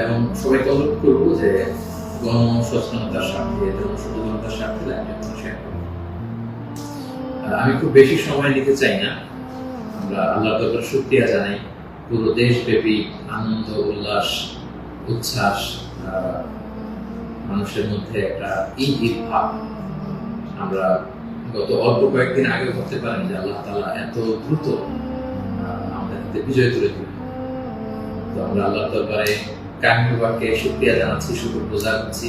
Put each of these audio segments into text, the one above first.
এবং সবাইকে অনুরোধ করব যে গণসচেতনতার স্বার্থে, জনসচেতনতার স্বার্থে লাইভটা আমি খুব বেশি সময় নিতে চাই না। আমরা আল্লাহ দরবার শুক্রিয়া জানাই। পুরো দেশব্যাপী আনন্দ, উল্লাস, উচ্ছ্বাস মানুষের মধ্যে একটা ঈদ ভাব। আমরা গত অল্প কয়েকদিন আগে ভাবতে পারেন যে আল্লাহ তালা এত দ্রুত আমাদের হাতে বিজয় তুলে দিলেন তো আমরা আল্লাহ দরবারে শুক্রিয়া জানাচ্ছি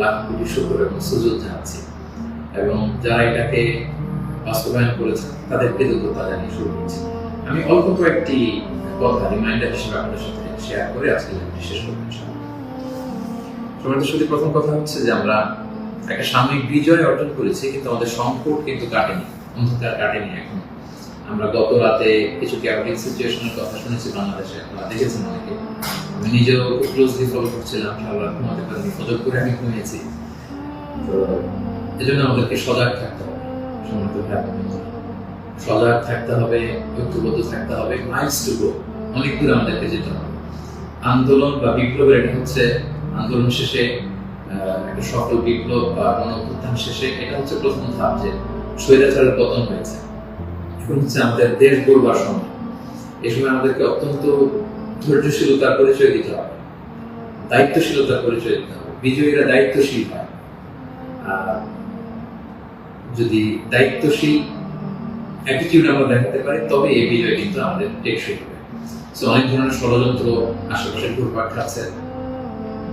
লাখ কোটি এবং সুযোগ জানাচ্ছি। এবং যারা এটাকে বাস্তবায়ন তাদের কৃতজ্ঞতা জানিয়ে শুরু করছি। আমি অল্প কয়েকটি কথা রিমাইন্ডার হিসেবে আপনাদের সাথে শেয়ার করে আজকে শেষ প্রথম কথা হচ্ছে যে আমরা একটা সাময়িক বিজয় অর্জন করেছি, কিন্তু আমাদের সংকট কিন্তু কাটেনি, অন্ধকার কাটেনি এখন। আমরা গত রাতে কিছু ক্যাপিটাল সিচুয়েশনের কথা শুনেছি, বাংলাদেশে আপনারা দেখেছেন অনেকে। আমি নিজেও ক্লোজলি ফলো করছিলাম সারা করে আমি ঘুমিয়েছি। তো এজন্য আমাদেরকে সজাগ থাকতে হবে সজাগ থাকতে হবে, ঐক্যবদ্ধ থাকতে হবে মাইলস টু গো অনেক দূর আমাদেরকে যেতে হবে। আন্দোলন বা বিপ্লবের এটা হচ্ছে, আন্দোলন শেষে একটা সফল বিপ্লব বা গণ অভ্যুত্থান শেষে এটা হচ্ছে প্রথম ধাপ যে স্বৈরাচারের পতন হয়েছে। এখন হচ্ছে আমাদের দেশ গড়বার সময়। এই সময় আমাদেরকে অত্যন্ত ধৈর্যশীলতার পরিচয় দিতে হবে। দায়িত্বশীলতার পরিচয় দিতে হবে। বিজয়ীরা দায়িত্বশীল হয়। যদি দায়িত্বশীল অ্যাটিটিউড আমরা দেখাতে পারি তবে এই বিজয় কিন্তু আমাদের টেকসই হবে। সো অনেক ধরনের ষড়যন্ত্র আশেপাশে ঘুরপাক খাচ্ছে।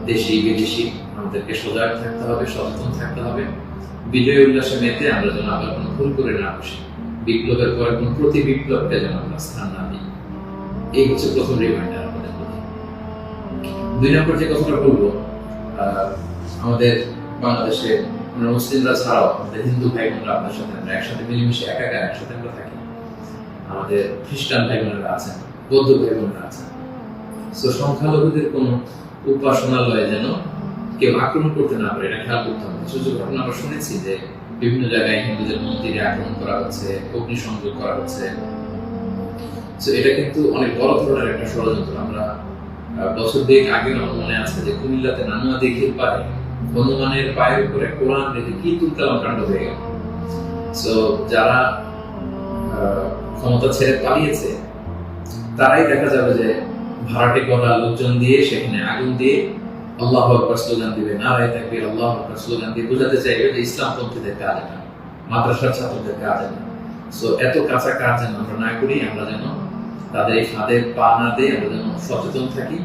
দেশি, বিদেশি, আমাদেরকে সজাগ থাকতে হবে, সচেতন থাকতে হবে। বিজয় উল্লাসে মেতে আমরা যেন আবার কোনো ভুল করে না বসি। বিপ্লবের পর কোনো প্রতি বিপ্লবকে যেন আমরা স্থান না এই হচ্ছে প্রথম রিমাইন্ডার আমাদের। দুই নম্বর যে কথাটা বলব আমাদের বাংলাদেশে মুসলিমরা ছাড়াও আমাদের হিন্দু ভাই বোনরা আপনার সাথে আমরা একসাথে মিলেমিশে একাকার একসাথে আমরা থাকি। আমাদের খ্রিস্টান ভাই বোনেরা আছেন, বৌদ্ধ ভাই বোনেরা আছেন। তো সংখ্যালঘুদের কোনো উপাসনালয়ে যেন কেউ আক্রমণ করতে না পারে, এটা খেয়াল করতে হবে। কিছু ঘটনা আমরা শুনেছি যে বিভিন্ন জায়গায় হিন্দুদের মন্দিরে আক্রমণ করা হচ্ছে, অগ্নিসংযোগ করা হচ্ছে এটা কিন্তু অনেক বড় ধরনের একটা ষড়যন্ত্র। আমরা বছর দুয়েক আগে আমার মনে আছে যে কুমিল্লাতে নানুয়া দিঘির পারে হনুমানের পায়ের উপরে কোরআন রেখে কি তুলকালাম কাণ্ড হয়ে গেল। সো যারা ক্ষমতা ছেড়ে পালিয়েছে, তারাই দেখা যাবে যে ভাড়াটে করা লোকজন দিয়ে সেখানে আগুন দিয়ে আল্লাহ আকবর স্লোগান দিবে, নারায় থাকবে আল্লাহ আকবর স্লোগান দিয়ে বোঝাতে চাইবে যে ইসলামপন্থীদের কাজ এটা, মাদ্রাসার ছাত্রদের কাজ এটা। সো এত কাঁচা কাজ যেন আমরা না করি, আমরা যেন তাদের এই ফাঁদের পা না দিয়ে আমরা যেন সচেতন থাকি।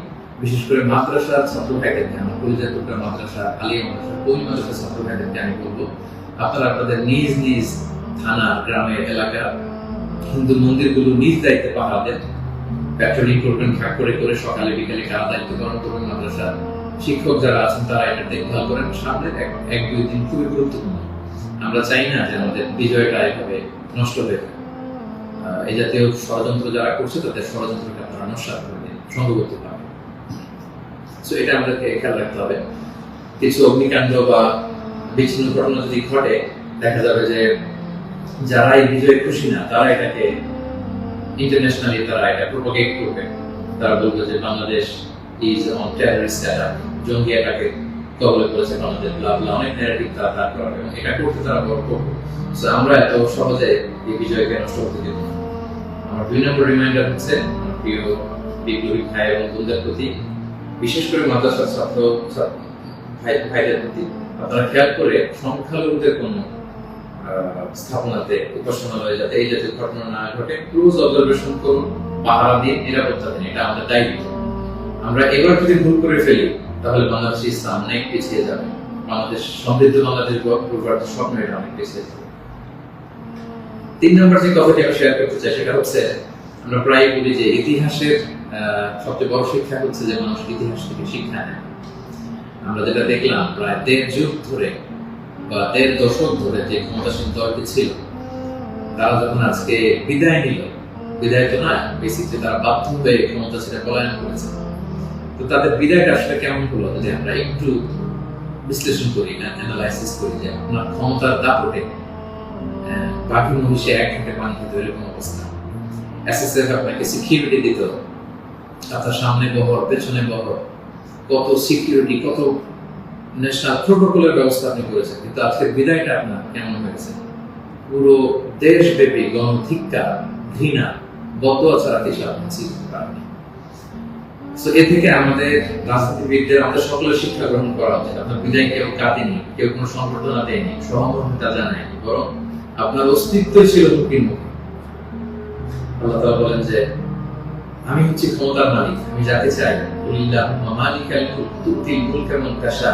বিশেষ করে মাদ্রাসার ছাত্র ভাইদেরকে আমরা পরিচয় টুকরা মাদ্রাসা, আলিয়া মাদ্রাসা ওই মাদ্রাসার ছাত্র ভাইদেরকে আমি বলব, আপনারা আপনাদের নিজ নিজ থানা গ্রামের এলাকার হিন্দু মন্দিরগুলো নিজ দায়িত্বে পাহারা প্যাট্রোলিং করবেন ভাগ করে করে সকালে, বিকালে কারা দায়িত্ব পালন করবেন মাদ্রাসার শিক্ষক যারা আছেন, তারা এটা দেখভাল করেন। সামনে এক দুই দিন খুবই গুরুত্বপূর্ণ। আমরা চাই না যে আমাদের বিজয়টা এভাবে নষ্ট হয়ে যায়। এই জাতীয় ষড়যন্ত্র যারা করছে, তাদের ষড়যন্ত্রকে আপনারা নস্বাত করবেন সংঘবদ্ধ পাবেন সো এটা আমাদেরকে খেয়াল রাখতে হবে। কিছু অগ্নিকাণ্ড বা বিচ্ছিন্ন ঘটনা যদি ঘটে, দেখা যাবে যে যারা এই বিজয়ে খুশি না, তারা এটাকে ইন্টারন্যাশনালি তারা এটা প্রোপাগেট করবে। তারা বলবে যে Bangladesh is on terrorist attack জঙ্গি অ্যাটাকে কবলে করেছে বাংলাদেশ লাভ ব্লা অনেক ন্যারেটিভ তারা তার করাবে এবং এটা করতে তারা বড় করবে আমরা এত সহজে এই বিজয়কে নষ্ট হতে দেব না। আমার দুই নম্বর রিমাইন্ডার হচ্ছে প্রিয় বিপ্লবী ভাই এবং বোনদের প্রতি, বিশেষ করে মাদ্রাসার ছাত্র ভাই, ভাইদের প্রতি, আপনারা খেয়াল করে সংখ্যালঘুদের কোনো স্থাপনাতে উপাসনালয়ে যাতে এই জাতীয় ঘটনা না ঘটে ক্লোজ অবজারভেশন করুন, পাহারা দিয়ে নিরাপত্তা দিন, এটা আমাদের দায়িত্ব। আমরা এবার যদি ভুল করে ফেলি, তাহলে বাংলাদেশ ইসলাম অনেক পিছিয়ে যাবে। বাংলাদেশ, সমৃদ্ধ বাংলাদেশ গড়বার স্বপ্ন এটা অনেক পিছিয়ে যাবে। তিন নম্বর যে কথাটি আমি শেয়ার করতে চাই, সেটা হচ্ছে আমরা প্রায় বলি যে ইতিহাসের সবচেয়ে বড় শিক্ষা হচ্ছে যে মানুষ ইতিহাস থেকে শিক্ষা নেয়। আমরা যেটা দেখলাম, প্রায় দেড় যুগ ধরে বা দেড় দশক ধরে যে ক্ষমতাসীন দলটি ছিল, তারা যখন আজকে বিদায় নিল, বিদায় তো না বেসিকলি তারা বাধ্য হয়ে ক্ষমতা ছেড়ে পলায়ন করেছে। তো তাদের বিদায়টা আসলে কেমন হলো, যদি আমরা একটু বিশ্লেষণ করি না অ্যানালাইসিস করি যে আপনার ক্ষমতার দাপটে বাকি মহিষে এক ঘণ্টা পানি খেতে এরকম অবস্থা এসএসএফ আপনাকে সিকিউরিটি দিত। আপনার সামনে বহর, পেছনে বহর, কত সিকিউরিটি কত ন্যাশনাল প্রোটোকলের ব্যবস্থা আপনি করেছেন। কিন্তু আজকের বিদায়টা আপনার কেমন হয়েছে? পুরো দেশব্যাপী ঘৃণা, বদয়া ছাড়া কিছু আপনি চিনতে পারেননি তো এ থেকে আমাদের রাজনীতিবিদদের, আমাদের সকলের শিক্ষা গ্রহণ করা উচিত। আপনার বিদায় কেউ কাঁদেনি, কেউ কোনো সংবর্ধনা দেয়নি, সহমর্মিতা জানায়নি, বরং আপনার অস্তিত্বই ছিল মুখে। আল্লাহ বলেন যে, আমি হচ্ছি ক্ষমতার মালিক, আমি যাকে চাই। কুলিল্লাহুম্মা মালিকাল মুলক, তুতিল মুলকা মান তাশা।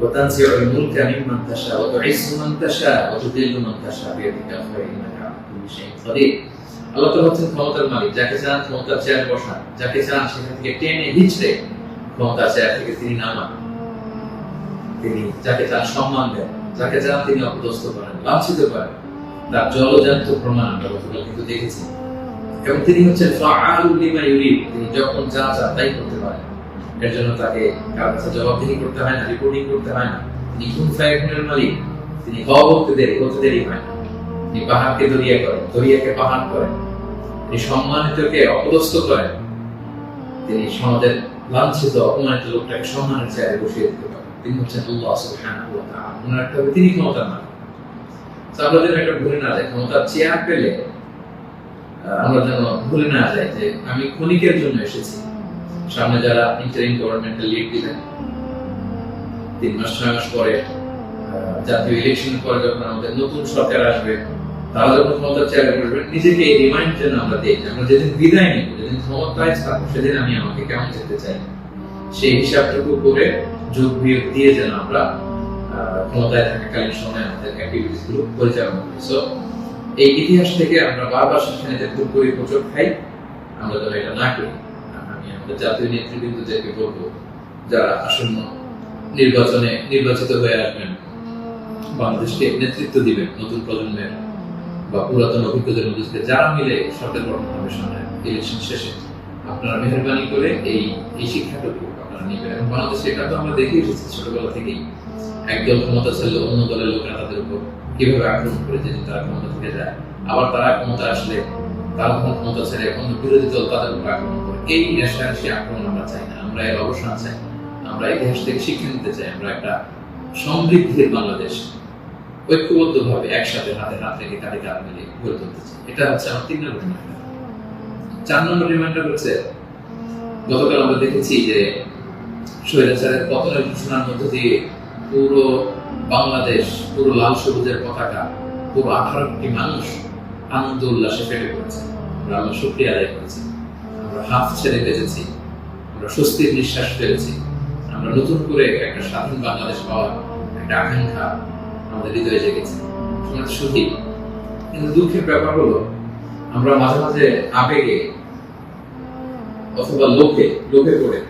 ওয়া তাশা। বিয়াদিকা আল্লাহ হচ্ছেন ক্ষমতার মালিক, যাকে চান ক্ষমতার চেয়ার বসান যাকে চান সেখান থেকে টেনে হিচড়ে ক্ষমতার চেয়ার থেকে তিনি নামান। তিনি যাকে চান সম্মান দেন। যাকে চান তিনি অপদস্থ করেন, লাঞ্ছিত করেন, তার জলজান্ত প্রমাণ আমরা গতকাল কিন্তু দেখেছি এবং তিনি হচ্ছেন ফাআলুল লিমা ইউরিদ, তিনি যখন যা চান তাই করতে পারেন। এর জন্য তাকে কাছে জবাবদিহি করতে হয় না রিপোর্টিং করতে হয় না। তিনি কোন মালিক, তিনি হওয়া দেরি হতে দেরি হয় না। তিনি পাহাড়কে দরিয়া করেন, দরিয়াকে পাহাড় করেন। তিনি সম্মানিতকে অপদস্থ করেন। তিনি সমাজের লাঞ্ছিত, অপমানিত লোকটাকে সম্মানের চেয়ারে বসিয়ে দিতে পারেন। তিনি হচ্ছেন আল্লাহ সুবহানাহু ওয়া তাআলা। ওনার একটা ক্ষমতার মালিক তো আমরা যেন এটা ভুলে না যাই ক্ষমতার চেয়ার পেলে আমরা যেন ভুলে না যাই যে আমি ক্ষণিকের জন্য এসেছি। সামনে যারা লিড দিবেন, তিন মাস, ছয় মাস পরে জাতীয় ইলেকশন পরে যখন আমাদের নতুন সরকার আসবে, তারা যখন ক্ষমতার চেয়ারে নিজেকে এই রিমাইন্ড যেন আমরা আমরা যেদিন বিদায় নিব, যেদিন ক্ষমতায় থাকব, সেদিন আমি আমাকে কেমন যেতে চাই। সেই হিসাবটুকু করে যোগ বিয়োগ দিয়ে যেন আমরা ক্ষমতায় থাকাকালীন সময় আমাদের অ্যাক্টিভিটিসগুলো পরিচালনা করি। সো এই ইতিহাস থেকে আমরা বারবার সেখানে যে খাই, আমরা যেন এটা না করি। আমি আমাদের জাতীয় বলব, যারা আসন্ন নির্বাচনে নির্বাচিত হয়ে আসবেন, বাংলাদেশকে নেতৃত্ব দিবেন নতুন প্রজন্মের বা পুরাতন অভিজ্ঞদের মধ্যে যারা মিলে সরকার গঠন হবে সামনে ইলেকশন শেষে, আপনারা মেহরবানি করে এই এই শিক্ষাটুকু নেবেন বাংলাদেশে এটা তো আমরা দেখে এসেছি ছোটবেলা থেকেই। একদল ক্ষমতা ছিল, অন্য দলের লোকেরা তাদের উপর কীভাবে আক্রমণ করে যদি তারা ক্ষমতা থেকে যায়। আবার তারা ক্ষমতা আসলে তারা ক্ষমতা ছেড়ে অন্য বিরোধী দল তাদের উপর আক্রমণ করে। এই রেশারেশি আক্রমণ আমরা চাই না, আমরা এর অবসান চাই। আমরা ইতিহাস থেকে শিক্ষা নিতে চাই, আমরা একটা সমৃদ্ধির বাংলাদেশ ঐক্যবদ্ধভাবে একসাথে হাতে হাত রেখে কাঁধে কাঁধ মিলিয়ে গড়ে তুলতে চাই। এটা হচ্ছে আমার তিন নম্বর চার নম্বর রিমাইন্ডার হচ্ছে, গতকাল আমরা দেখেছি যে পতনের ঘোষণার দিয়ে পুরো বাংলাদেশ, পুরো লাল সবুজের পতাকা, পুরো মানুষ আনন্দ উল্লাসে ফেটে পড়েছে। আমরা শুক্রিয়া আদায় করেছি। আমরা হাফ ছেড়ে বেঁচেছি। আমরা স্বস্তির নিঃশ্বাস ফেলেছি। আমরা নতুন করে একটা স্বাধীন বাংলাদেশ পাওয়ার একটা আকাঙ্ক্ষা আমাদের হৃদয়ে জেগেছে। সত্যি। কিন্তু দুঃখের ব্যাপার হলো, আমরা মাঝে মাঝে আবেগে অথবা লোকে লোকে পড়ে।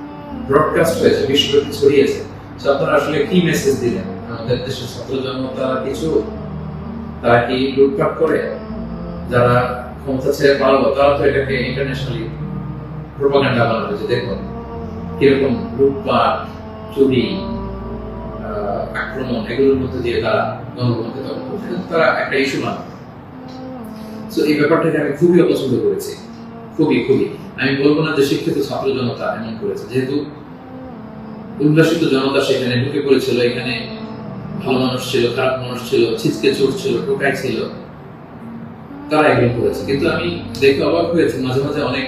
ব্রডকাস্ট হয়েছে, বিশ্বব্যাপী ছড়িয়েছে। আপনারা আসলে কি মেসেজ দিলেন? আমাদের দেশের কিছু? তারা কি লুটপাট করে? যারা ক্ষমতা ছেড়ে তারা তো এটাকে ইন্টারন্যাশনালি প্রোপাগান্ডা দেখুন, কীরকম লুটপাট, চুরি আক্রমণ, এগুলোর মধ্যে দিয়ে তারা গণভবনকে দখল করছে। তারা একটা ইস্যু বানাবে তো এই ব্যাপারটাকে আমি খুবই অপছন্দ করেছি। খুবই খুবই। আমি বলব না যে শিক্ষিত ছাত্র জনতা এমন করেছে, যেহেতু উল্লাসিত জনতা সেখানে ঢুকে পড়েছিল, এখানে ভালো মানুষ ছিল, খারাপ মানুষ ছিল ছিচকে চোর ছিল, টোকাই ছিল, তারা এগুলো করেছে। কিন্তু আমি দেখে অবাক হয়েছি, মাঝে মাঝে অনেক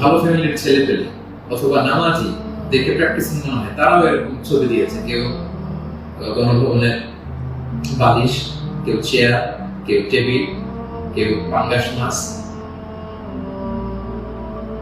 ভালো ফ্যামিলির ছেলে পেলে অথবা নামাজি দেখে প্র্যাকটিসিং মনে হয়, তারাও এরকম ছবি দিয়েছে। কেউ গণভবনের বালিশ, কেউ চেয়ার কেউ টেবিল কেউ পাঙ্গাস মাছ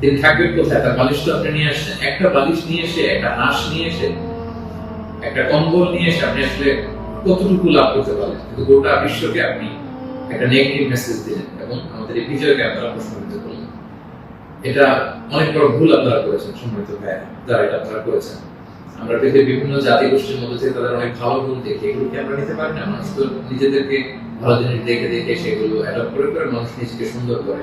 তিনি থাকবেন কোথায়? বালিশ তো আপনি নিয়ে আসছেন। একটা বালিশ নিয়ে এসে, একটা হাঁস নিয়ে এসে, একটা কম্বল নিয়ে এসে আপনি আসলে কতটুকু লাভ করতে পারেন কিন্তু গোটা বিশ্বকে আপনি একটা নেগেটিভ মেসেজ দিলেন এবং আমাদের এই বিজয়কে আপনারা প্রশ্নবিদ্ধ করলেন। এটা অনেক বড় ভুল আপনারা করেছেন, সম্মানিত ভাই যারা এটা আপনারা করেছেন। আমরা বিভিন্ন জাতি গোষ্ঠীর মধ্যে থেকে তাদের অনেক ভালো গুণ দেখি আমরা নিতে পারি না? মানুষ তো নিজেদেরকে ভালো জিনিস দেখে দেখে সেগুলো অ্যাডপ্ট করে করে মানুষ নিজেকে সুন্দর করে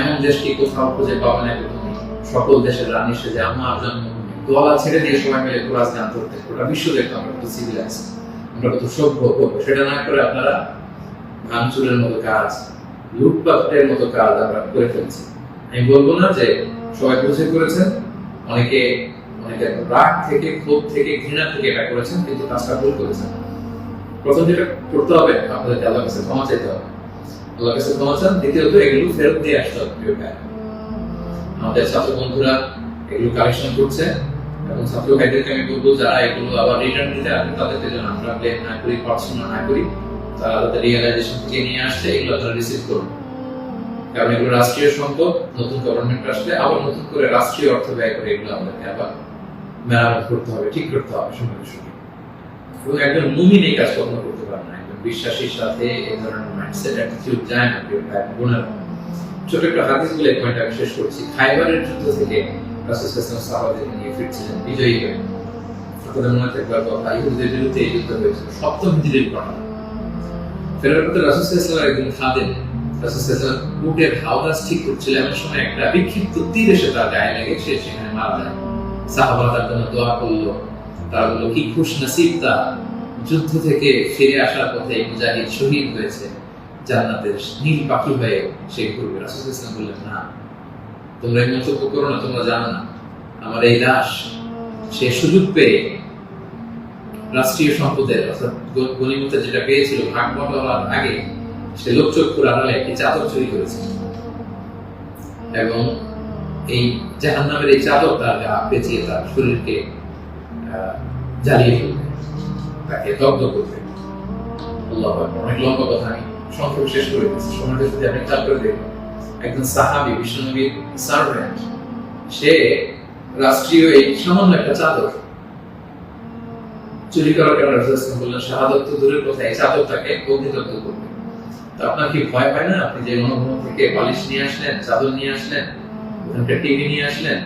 এমন দেশকে কোথাও খুঁজে পাবেন না সকল দেশের রানী সেজে আমার জন্মভূমি ছেড়ে দিয়ে সবাই মিলে কোরআন গান করতে গোটা বিশ্ব দেখতো আমরা কত সিভিলাইজ আমরা কত সভ্য করব? সেটা না করে আপনারা ভাঙচুরের মতো কাজ, লুটপাটের মতো কাজ আমরা করে ফেলছি। আমি বলব না যে সবাই বুঝে করেছেন, অনেকে অনেকে রাগ থেকে, ক্ষোভ থেকে, ঘৃণা থেকে এটা করেছেন, কিন্তু কাজটা ভুল করেছেন। প্রথম যেটা করতে হবে আপনাদের আল্লাহ কাছে ক্ষমা চাইতে হবে। আল্লাহ দ্বিতীয়ত এগুলো ফেরত দিয়ে আসতে হবে আমাদের ছাত্র বন্ধুরা এগুলো কালেকশন করছে এবং ছাত্র ভাইদেরকে আমি বলব, যারা এগুলো আবার রিটার্ন দিতে আসবে, তাদেরকে যেন আমরা না করি না করি, তারা তাদের রিয়েলাইজেশন থেকে নিয়ে আসছে, এগুলো তারা রিসিভ করুন কারণ এগুলো রাষ্ট্রীয় সম্পদ, নতুন গভর্নমেন্ট আসলে আবার নতুন করে রাষ্ট্রীয় অর্থ ব্যয় করে এগুলো আমাদেরকে আবার মেরামত করতে হবে, ঠিক করতে হবে, সঙ্গে সঙ্গে। এবং একজন মুমিন এই কাজ কখনো করতে পারে না, একজন বিশ্বাসীর সাথে এই ধরনের মাইন্ডসেট অ্যাটিটিউড যায় না বোনেরা ছোট একটা হাদিস বলে পয়েন্ট আমি শেষ করছি। খাইবারের যুদ্ধ থেকে নিয়ে ফিরছিলেন, বিজয়ী হয়ে। আপনাদের মনে থাকবার কথা বিরুদ্ধে এই যুদ্ধ হয়েছিল। সপ্তম হিজরির ঘটনা ফেরার পথে উটের হাওদাস ঠিক করছিল। এমন সময় একটা বিক্ষিপ্ত তীর এসে তার গায়ে লেগে, সে সেখানে মারা যায়। তার জন্য দোয়া করল। তারা বলল, কি খুশ নসিব তা। যুদ্ধ থেকে ফিরে আসার পথে মুজাহিদ শহীদ হয়েছে। জান্নাতের নীল পাখি হয়ে সে ঘুরবে। রাসূল ইসলাম বললেন, না, তোমরা এই মন্তব্য করো না, তোমরা জানো না। আমার এই লাশ সে সুযোগ পেয়ে রাষ্ট্রীয় সম্পদের অর্থাৎ গ- গণিমতে যেটা পেয়েছিল, ভাগ বটলার আগে সে একটি চাদর চুরি করেছে। এবং এই জাহান নামের এই চাদর তার গা পেঁচিয়ে তার শরীরকে জ্বালিয়ে ফেলবে, তাকে দগ্ধ করবে। অনেক লম্বা কথা সংক্ষেপে শেষ করে দিচ্ছি সময়টা যদি আপনি খেয়াল করে দেখবেন একজন সাহাবি বিষ্ণুনবীর সার্ভেন্ট সে রাষ্ট্রীয় এই সামান্য একটা চাদর চুরি করার কারণে রাসূল বললেন, শাহাদত তো দূরের কথা এই চাদর তাকে অগ্নিদগ্ধ করবে। তো আপনার কি ভয় পায় না? আপনি যে মনোভূম থেকে বালিশ নিয়ে আসলেন, চাদর নিয়ে আসলেন ওখানকার টিভি নিয়ে আসলেন,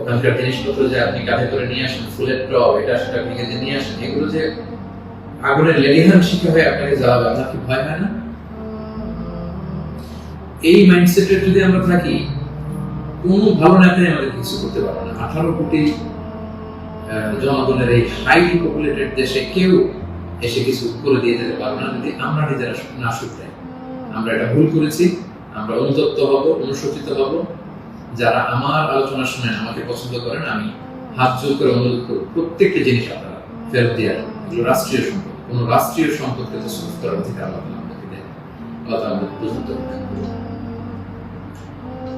ওখানকার জিনিসপত্র যে আপনি কাঁধে করে নিয়ে আসেন, ফুলের টব, এটা সেটা ভেঙে নিয়ে আসেন, এগুলো যে আগুনের লেলিহান শিখে হয়ে আপনাকে জ্বালাবে আপনার কি ভয় হয় না? এই মাইন্ডসেটের যদি আমরা থাকি, কোনো ভালো নেতাই আমাদের কিছু করতে পারবে না। আঠারো কোটি জনগণের এই হাইলি পপুলেটেড দেশে কেউ এসে কিছু করে দিয়ে যেতে পারবে না যদি আমরা নিজেরা না শুধরাই। আমরা এটা ভুল করেছি, আমরা অনুতপ্ত হব, অনুশোচিত হব। যারা আমার আলোচনা শুনেন আমাকে পছন্দ করেন, আমি হাত জোর করে অনুরোধ করব, প্রত্যেকটি জিনিস আপনারা ফেরত দিয়ে আসবেন রাষ্ট্রীয় সম্পদ। কোন রাষ্ট্রীয় সম্পদকে তো অধিকার আমাদেরকে বুঝতে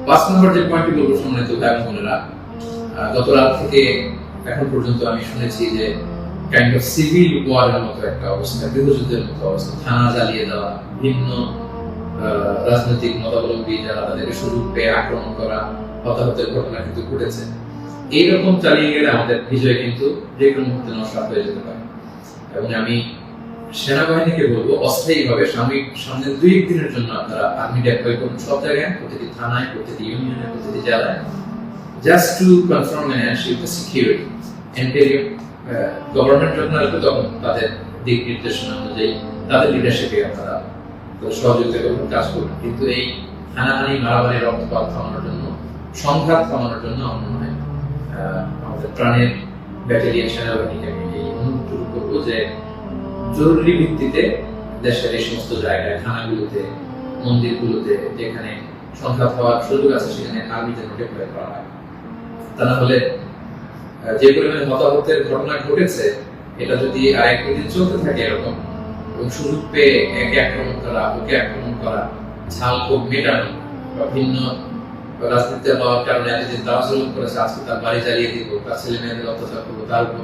পাঁচ নম্বর যে পয়েন্টটি বলব সম্মানিত বোনেরা গত রাত থেকে এখন পর্যন্ত আমি শুনেছি যে কাইন্ড অফ সিভিল ওয়ারের মতো একটা অবস্থা, গৃহযুদ্ধের মতো অবস্থা, থানা জ্বালিয়ে দেওয়া, ভিন্ন রাজনৈতিক মতাবলম্বী যারা তাদেরকে সুযোগ পেয়ে আক্রমণ করা, হতাহতের ঘটনা কিন্তু ঘটেছে। এইরকম চালিয়ে গেলে আমাদের বিজয় কিন্তু যে কোনো মুহূর্তে নষ্ট হয়ে যেতে পারে। এবং আমি সেনাবাহিনীকে বলব, অস্থায়ীভাবে সাময়িক সামনে দুই দিনের জন্য আপনারা আর্মি ডেপ্লয় করুন সব জায়গায়, প্রতিটি থানায়, প্রতিটি ইউনিয়নে প্রতিটি জেলায় just to confirm the security government তখন তাদের দিক নির্দেশনা অনুযায়ী তাদের লিডারশিপে আপনারা সহযোগিতা করবেন, কাজ কিন্তু এই হানাহানি, মারামারি, রক্তপাত থামানোর জন্য, সংঘাত থামানোর জন্য আমার মনে হয় আমাদের প্রাণের ব্যাটালিয়ান সেনাবাহিনীকে আমি এই অনুরোধ করব যে জরুরি ভিত্তিতে দেশের এই সমস্ত জায়গায়, থানাগুলোতে, মন্দিরগুলোতে যেখানে সংঘাত হওয়ার সুযোগ আছে, সেখানে আর্মি যেন ডেপ্লয় করা হয়। তা না হলে যে পরিমাণে হতাহতের ঘটনা ঘটেছে, এটা যদি আরেক দিন চলতে থাকে এরকম, এবং সুযোগ পেয়ে একে আক্রমণ করা, ওকে আক্রমণ করা, ঝাল ক্ষোভ মেটানো, বা ভিন্ন রাজনীতিতে হওয়ার কারণে এতদিন তারা করেছে, আজকে তার বাড়ি জ্বালিয়ে দিব, তার ছেলে মেয়েদের অত্যাচার করব, তার উপর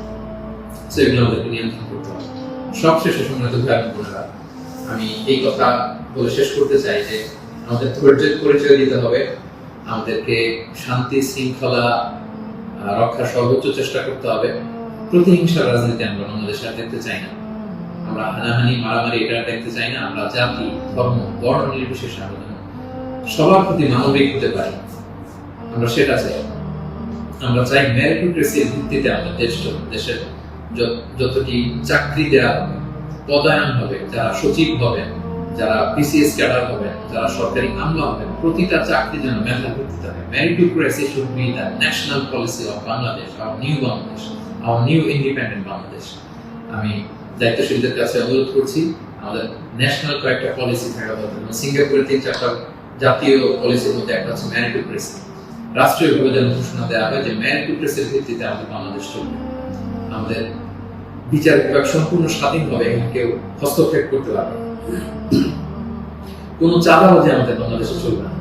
এগুলো আমাদেরকে নিয়ন্ত্রণ করতে হবে। সবশেষে সম্মানিত ভাই বোনেরা, আমি এই কথা বলে শেষ করতে চাই যে আমাদের ধৈর্যের পরিচয় দিতে হবে। আমাদেরকে শান্তি শৃঙ্খলা রক্ষার সর্বোচ্চ চেষ্টা করতে হবে। প্রতিহিংসার রাজনীতি আমরা বাংলাদেশে আর দেখতে চাই না। আমরা হানাহানি মারামারি এটা দেখতে চাই না। আমরা জাতি ধর্ম বর্ণ নির্বিশেষে আমরা সবার প্রতি মানবিক হতে পারি। আমরা সেটা চাই। আমরা চাই মেরিটোক্রেসির ভিত্তিতে আমাদের দেশ দেশের যতটি চাকরি দেওয়া হবে, পদায়ন হবে, যারা সচিব হবেন, যারা বিসিএস ক্যাডার হবেন, যারা সরকারি আমলা হবেন, প্রতিটা চাকরি যেন মেধার ভিত্তিতে হয় meritocracy should be the national policy of Bangladesh our new Bangladesh our new independent Bangladesh আমি দায়িত্বশীলদের কাছে অনুরোধ করছি, আমাদের ন্যাশনাল কয়েকটা পলিসি থাকা দরকার সিঙ্গাপুরের তিন চারটা জাতীয় পলিসির মধ্যে একটা হচ্ছে মেরিটোক্রেসি রাষ্ট্রীয়ভাবে যেন ঘোষণা দেওয়া হয় যে মেরিটোক্রেসির ভিত্তিতে আমাদের বাংলাদেশ চলবে। আমাদের বিচার বিভাগ সম্পূর্ণ স্বাধীনভাবে কেউ হস্তক্ষেপ করতে পারবে। কোনো চাঁদাবাজি আমাদের বাংলাদেশে চলবে না।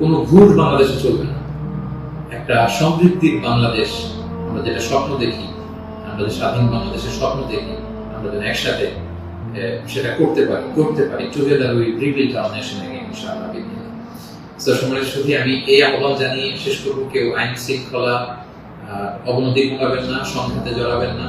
কোনো ঘুষ বাংলাদেশে চলবে না। একটা সমৃদ্ধির বাংলাদেশ, আমরা যেটা স্বপ্ন দেখি, আমরা যে স্বাধীন বাংলাদেশের স্বপ্ন দেখি, আমরা যেন একসাথে সেটা করতে পারি করতে পারি together we rebuild our nation again ইনশাআল্লাহ সাথী আমি এই আহ্বান জানিয়ে শেষ করব। কেউ আইন শৃঙ্খলা অবনতি ঘটাবেন না, সংঘাতে জড়াবেন না।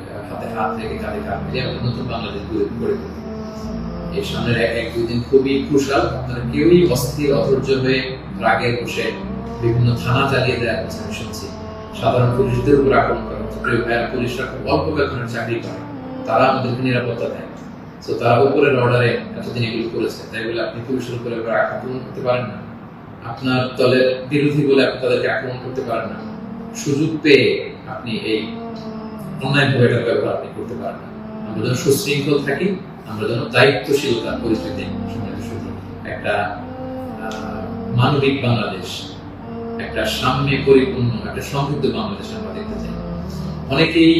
হাতে হাত রেখে কাঁধে কাঁধ মিলিয়ে আমাদের নতুন বাংলাদেশ গড়ে গড়ে। এই সামনের এক এক দুই দিন খুবই ক্রুশাল আপনারা কেউই অস্থির, অধৈর্য হয়ে রাগে বসে বিভিন্ন থানা চালিয়ে দেওয়া হচ্ছে আমি শুনছি। সাধারণ পুলিশদের উপর আক্রমণ করা হচ্ছে। প্রিয় ভাইয়া পুলিশরা খুব অল্প বেতনের চাকরি করে। তারা আমাদেরকে নিরাপত্তা দেয়। তো তারা উপরের অর্ডারে এতদিন এগুলো করেছে। তাই বলে আপনি পুলিশের উপরে আক্রমণ করতে পারেন না। আপনার দলের বিরোধী বলে আপনি তাদেরকে আক্রমণ করতে পারেন না। সুযোগ পেয়ে আপনি এই ব্যবহার আপনি করতে পারেন না। আমরা যেন সুশৃঙ্খল থাকি, আমরা যেন দায়িত্বশীলতা, পরিস্থিতি একটা মানবিক বাংলাদেশ, একটা সাম্যে পরিপূর্ণ, একটা সমৃদ্ধ বাংলাদেশ আমরা দেখতে চাই। অনেকেই